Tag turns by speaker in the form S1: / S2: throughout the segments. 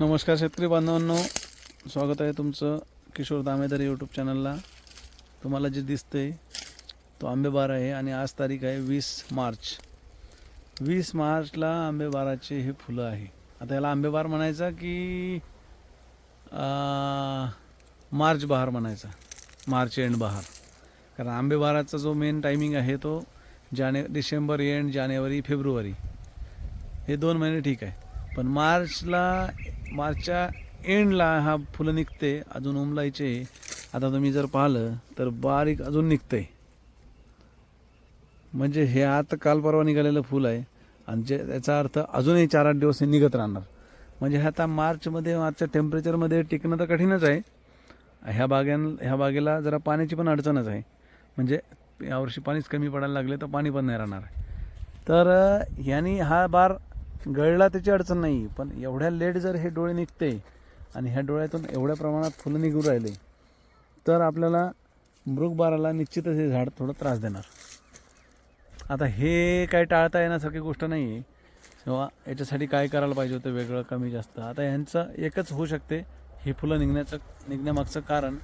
S1: नमस्कार शेतकरी बांधवांनो. स्वागत आहे तुमचं किशोर दामेदार यूट्यूब चॅनलला तुम्हाला जे दिसतंय तो आंबेबार आहे आणि आज तारीख आहे वीस मार्च. वीस मार्चला आंबेबाराचे हे फुलं आहे. आता याला आंबेबार म्हणायचा की मार्च बहार म्हणायचा. मार्च एंड बहार. कारण आंबेबाराचा जो मेन टायमिंग आहे तो जाने डिसेंबर एंड जानेवारी फेब्रुवारी. हे दोन महिने ठीक आहे. पण मार्चला मार्चच्या एंडला हा फुलं निघते अजून उमलायचे. आता तुम्ही जर पाहिलं तर बारीक अजून निघतंय म्हणजे हे आता काल परवा निघालेलं फुल आहे आणि जे याचा अर्थ अजूनही चार आठ दिवस हे निघत राहणार. म्हणजे हे आता मार्चमध्ये मार्चच्या टेम्परेचरमध्ये टिकणं तर कठीणच आहे. ह्या बाग्यां ह्या बागेला जरा पाण्याची पण अडचणच आहे. म्हणजे यावर्षी पाणीच कमी पडायला लागले तर पाणी पण नाही राहणार. तर यांनी ह्यानी हा बार गळला त्याची अडचण नाही पण एवढ्या लेट जर हे डोळे निघते आणि ह्या डोळ्यातून एवढ्या प्रमाणात फुलं निघून राहिले तर आपल्याला मृगबाराला निश्चितच हे झाड थोडं त्रास देणार. आता हे काय टाळता येण्यासारखी गोष्ट नाही आहे किंवा याच्यासाठी काय करायला पाहिजे होतं वेगळं कमी जास्त? आता यांचं एकच होऊ शकते ही फुलं निघण्याचं निघण्यामागचं कारण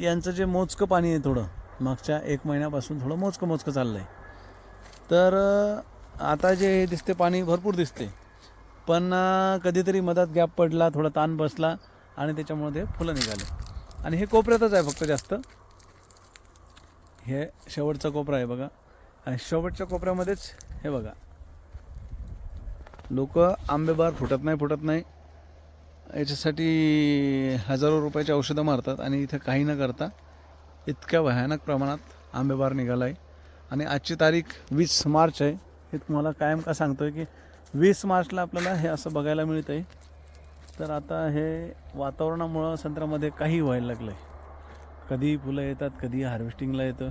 S1: यांचं जे मोजकं पाणी आहे थोडं मागच्या एक महिन्यापासून थोडं मोजकं मोजकं चाललं आहे तर आता जे दिसते पाणी भरपूर दिसते. पण कधीतरी मधात गॅप पडला थोडा ताण बसला आणि त्याच्यामुळे ते फुलं निघाले. आणि हे कोपऱ्यातच आहे फक्त जास्त. हे शेवटचा कोपरा आहे बघा. आणि शेवटच्या कोपऱ्यामध्येच हे बघा. लोक आंबेबार फुटत नाही फुटत नाही. याच्यासाठी हजारो रुपयाची औषधं मारतात आणि इथं काही न करता इतक्या भयानक प्रमाणात आंबेबार निघाला आहे आणि आजची तारीख वीस मार्च आहे. हे तुम्हाला कायम का सांगतो आहे की वीस मार्चला आपल्याला हे असं बघायला मिळतं आहे तर आता हे वातावरणामुळं संत्र्यामध्ये काही व्हायला लागलं आहे कधी फुलं येतात कधी हार्वेस्टिंगला येतं.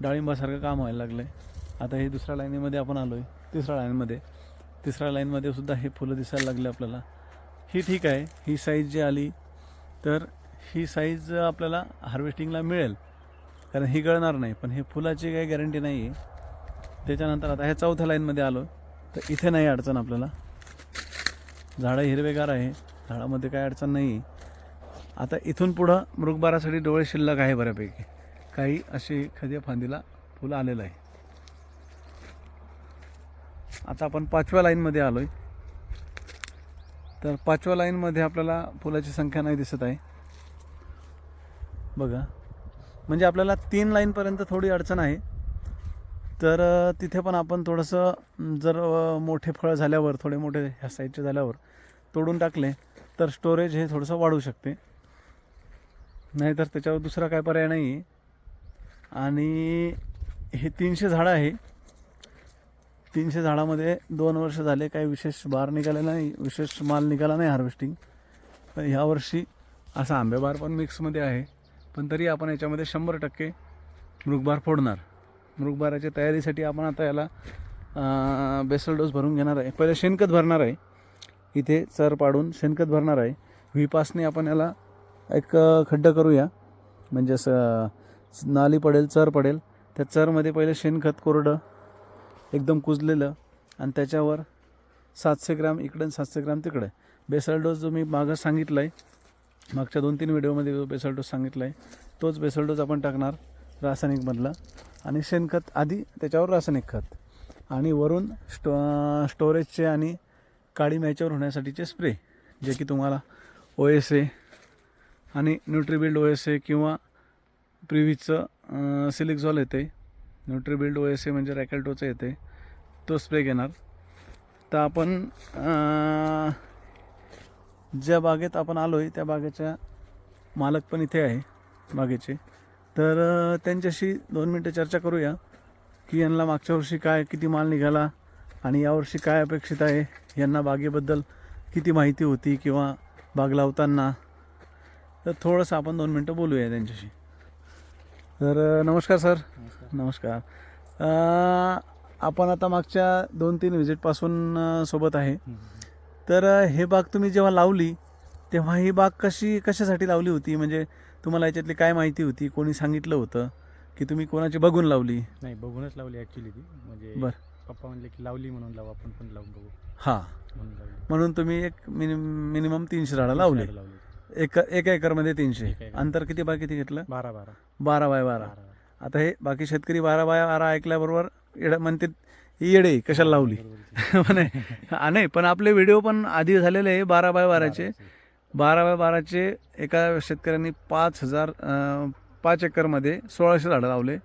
S1: डाळिंबासारखं काम व्हायला लागलं आहे आता हे दुसऱ्या लाईनीमध्ये आपण आलो आहे तिसऱ्या लाईनमध्ये. तिसऱ्या लाईनमध्ये सुद्धा हे फुलं दिसायला लागले आपल्याला. ही ठीक आहे ही साईज जी आली तर ही साईज आपल्याला हार्वेस्टिंगला मिळेल. कारण ही गळणार नाही पण हे फुलाची काही गॅरंटी नाही आहे त्याच्यानंतर आता ह्या चौथ्या लाईनमध्ये आलो तर इथे नाही अडचण आपल्याला. झाडं हिरवेगार आहे. झाडामध्ये काही अडचण नाही आहे आता इथून पुढं मृगबारासाठी डोळे शिल्लक आहे बऱ्यापैकी. काही अशी एखाद्या फांदीला फुलं आलेलं आहे. आता आपण पाचव्या लाईनमध्ये आलो आहे तर पाचव्या लाईनमध्ये आपल्याला फुलाची संख्या नाही दिसत आहे. बघा. म्हणजे आपल्याला तीन लाईनपर्यंत थोडी अडचण आहे. तर तिथे पण आपण थोडंसं जर मोठे फळं झाल्यावर थोडे मोठे ह्या साईजचे झाल्यावर तोडून टाकले तर स्टोरेज हे थोडंसं वाढू शकते. नाहीतर त्याच्यावर दुसरा काय पर्याय नाही आहे आणि हे तीनशे झाडं आहे. तीनशे झाडामध्ये दोन वर्ष झाले काही विशेष बार निघाले नाही विशेष माल निघाला नाही हार्वेस्टिंग पण ह्या वर्षी असा आंबेबार पण मिक्समध्ये आहे. पण तरी आपण याच्यामध्ये शंभर टक्के मृगबार फोडणार. मृगबाराच्या तयारीसाठी आपण आता याला बेसल डोस भरून घेणार आहे. पहिले शेणखत भरणार आहे. इथे चर पाडून शेणखत भरणार आहे. व्हीपासने आपण याला एक खड्डा करूया. म्हणजे असं नाली पडेल चर पडेल. त्या चरमध्ये पहिले शेणखत कोरडं एकदम कुजलेलं आणि त्याच्यावर सातशे ग्राम इकडं सातशे ग्राम तिकडे. बेसल डोस जो मी मागं सांगितला आहे मागच्या दोन तीन व्हिडिओमध्ये जो बेसल डोस सांगितला आहे तोच बेसल डोस आपण टाकणार रासायनिकमधला. आणि शेणखत आधी त्याच्यावर रासायनिक खत आणि वरून स्टो स्टोरेजचे आणि काळी मॅचवर होण्यासाठीचे स्प्रे जे की तुम्हाला ओ एस ए आणि न्यूट्रीबिल्ड ओ एस ए किंवा प्रिव्हीचं सिलिक्झॉल येते. न्यूट्रीबिल्ड ओ एस ए म्हणजे रॅकेल्टोचं येते. तो स्प्रे घेणार. तर आपण ज्या बागेत आपण आलो आहे त्या बागेच्या मालक पण इथे आहे बागेचे. तर त्यांच्याशी दोन मिनटं चर्चा करूया की यांना मागच्या वर्षी काय किती माल निघाला आणि यावर्षी काय अपेक्षित आहे? यांना बागेबद्दल किती माहिती होती किंवा बाग लावताना? तर थोडंसं आपण दोन मिनटं बोलूया त्यांच्याशी. तर नमस्कार सर. नमस्कार. आपण आता मागच्या दोन तीन व्हिजिटपासून सोबत आहे. तर हे बाग तुम्ही जेव्हा लावली तेव्हा ही बाग कशी कशासाठी लावली होती? म्हणजे तुम्हाला याच्यातली काय माहिती होती? कोणी सांगितलं होतं की तुम्ही कोणाची बघून लावली?
S2: नाही बघूनच लावली ॲक्च्युली ती. म्हणजे
S1: बर.
S2: पप्पा म्हणले की लावली म्हणून लावू आपण पण लावून बघू.
S1: हां.
S2: म्हणून लावली.
S1: म्हणून तुम्ही एक मिनिम मिनिमम तीनशे झाडं लावले.
S2: झाडं लावली.
S1: एक एका एकरमध्ये तीनशे.
S2: एका.
S1: अंतर किती बाय किती घेतलं?
S2: बारा बारा.
S1: बारा बाय बारा.
S2: बारा.
S1: आता हे बाकी शेतकरी बारा बाय बारा ऐकल्याबरोबर येडं म्हणते ही येडे कशाला लावली?
S2: बरोबर.
S1: म्हणे हा, नाही पण आपले व्हिडिओ पण आधी झालेले आहे बारा बाय बाराचे. बारा बाय बाराचे एका शेतकऱ्यांनी पाच हजार पाच एकरमध्ये सोळाशे झाडं लावले.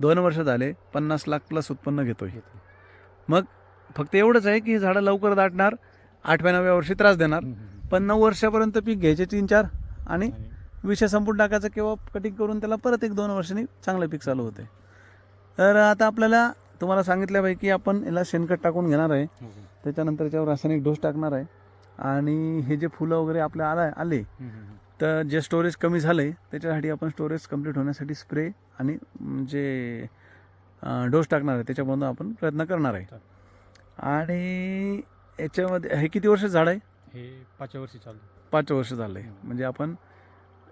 S1: दोन वर्ष झाले पन्नास लाख प्लस उत्पन्न घेतोय
S2: घेतो.
S1: मग फक्त एवढंच आहे की ही झाडं लवकर दाटणार आठव्या नवव्या वर्षी त्रास देणार. पण नऊ वर्षापर्यंत पीक घ्यायचे तीन चार आणि विषय संपून टाकायचं किंवा कटिंग करून त्याला परत एक दोन वर्षांनी चांगलं पीक चालू होते तर आता आपल्याला तुम्हाला सांगितल्यापैकी आपण याला शेणखत टाकून घेणार आहे
S2: हो, हो.
S1: त्याच्यानंतर याच्यावर रासायनिक डोस टाकणार आहे आणि हे जे फुलं वगैरे आपल्या आला आले. तर जे स्टोरेज कमी झालं आहे त्याच्यासाठी आपण स्टोरेज कंप्लीट होण्यासाठी स्प्रे आणि जे डोस टाकणार आहे त्याच्यामधून आपण प्रयत्न करणार आहे आणि याच्यामध्ये हे किती वर्ष झाड आहे
S2: हे पाचव्या वर्षी चालू
S1: पाच वर्ष झालं आहे म्हणजे आपण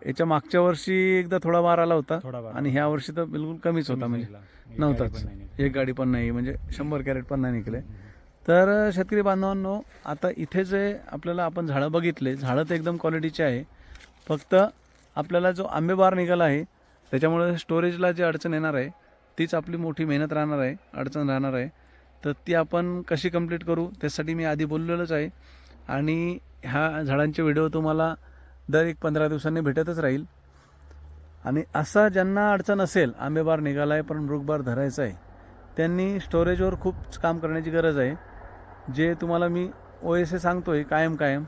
S1: याच्या मागच्या वर्षी एकदा थोडा वार आला होता. आणि ह्या वर्षी तर बिलकुल कमीच होता म्हणजे नव्हताच.
S2: गाडी पण नाही.
S1: एक गाडी पण नाही म्हणजे शंभर कॅरेट पण नाही निघले. तर शेतकरी बांधवांनो आता इथे जे आपल्याला आपण झाडं बघितले झाडं तर एकदम क्वालिटीचे आहे. फक्त आपल्याला जो आंबेबार निघाला आहे त्याच्यामुळे स्टोरेजला जी अडचण येणार आहे तीच आपली मोठी मेहनत राहणार आहे अडचण राहणार आहे. तर ती आपण कशी कंप्लीट करू त्यासाठी मी आधी बोललेलोच आहे. आणि ह्या झाडांचे व्हिडिओ तुम्हाला दर एक पंधरा दिवसांनी भेटतच राहील. आणि असा ज्यांना अडचण असेल आंबेबार निघाला आहे पण मृगबार धरायचा आहे त्यांनी स्टोरेजवर खूप काम करण्याची गरज आहे. जे तुम्हाला मी ओ एस ए सांगतो आहे कायम कायम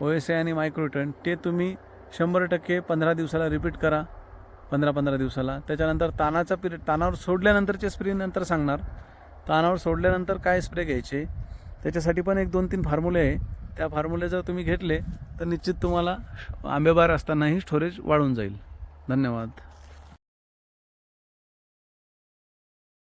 S1: ओ एस ए आणि मायक्रोटन ते तुम्ही शंभर टक्के पंधरा दिवसाला रिपीट करा पंधरा पंधरा दिवसाला. त्याच्यानंतर तानाचा पिरियड तानावर सोडल्यानंतरचे स्प्रे नंतर सांगणार. तानावर सोडल्यानंतर काय स्प्रे घ्यायचे? त्याच्यासाठी पण एक दोन तीन फॉर्म्युले आहे. त्या फॉर्म्युले जर तुम्ही घेतले तर निश्चित तुम्हाला आंबेबार असतानाही स्टोरेज वाढून जाईल. धन्यवाद.